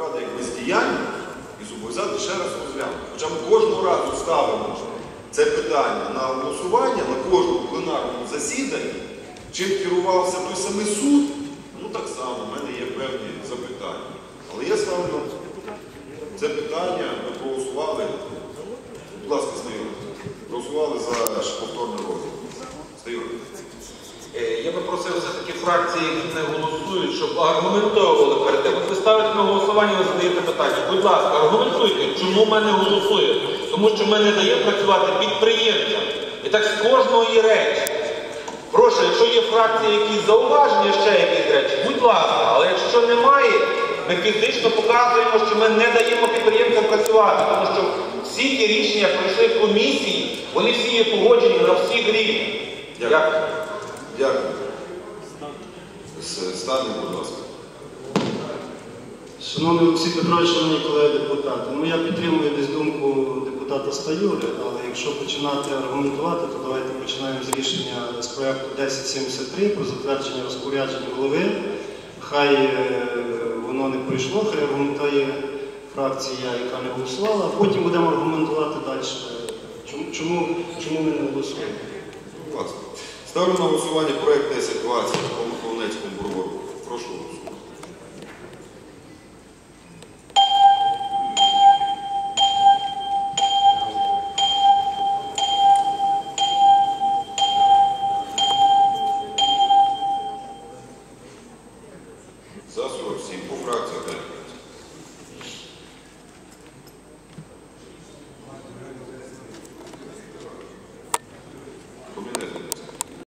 Рада як бездіяння і зобов'язати ще раз розглянути. Хоча ми кожного разу ставимо це питання на голосування на кожному пленарному засіданні, чим керувався той самий суд, ну так само в мене є певні запитання. Але я ставлю це питання, ми проголосували, будь ласка, знайомі, проголосували за повторний розгляд. Знайомі. Е, Я би просив все-таки фракції, які не голосують, щоб аргументовували перед тим. От ви ставите на голосування, ви задаєте питання. Будь ласка, аргументуйте, чому ми не голосуємо. Тому що ми не даємо працювати підприємцям. І так з кожної речі. Прошу, якщо є фракції якісь зауваження, ще якісь речі, будь ласка, але якщо немає, ми фізично показуємо, що ми не даємо підприємцям працювати, тому що всі ті рішення пройшли в комісії, вони всі є погоджені на всіх рівнях. Дякую. Дякую. С- Станемо, будь ласка. Шановний Олексій Петрович, шановні колеги депутати, ну я підтримую десь думку депутата Стаюри, але якщо починати аргументувати, то давайте починаємо з рішення з проекту 1073 про затвердження розпорядження голови. Хай е, воно не пройшло, хай аргументує фракція, яка не голосувала, а потім будемо аргументувати далі. Чому, чому, чому ми не голосуємо? Ставлю на голосування проєкт 1020 по Михайловецькому бровару. Прошу голосувати. За 47 по фракціях.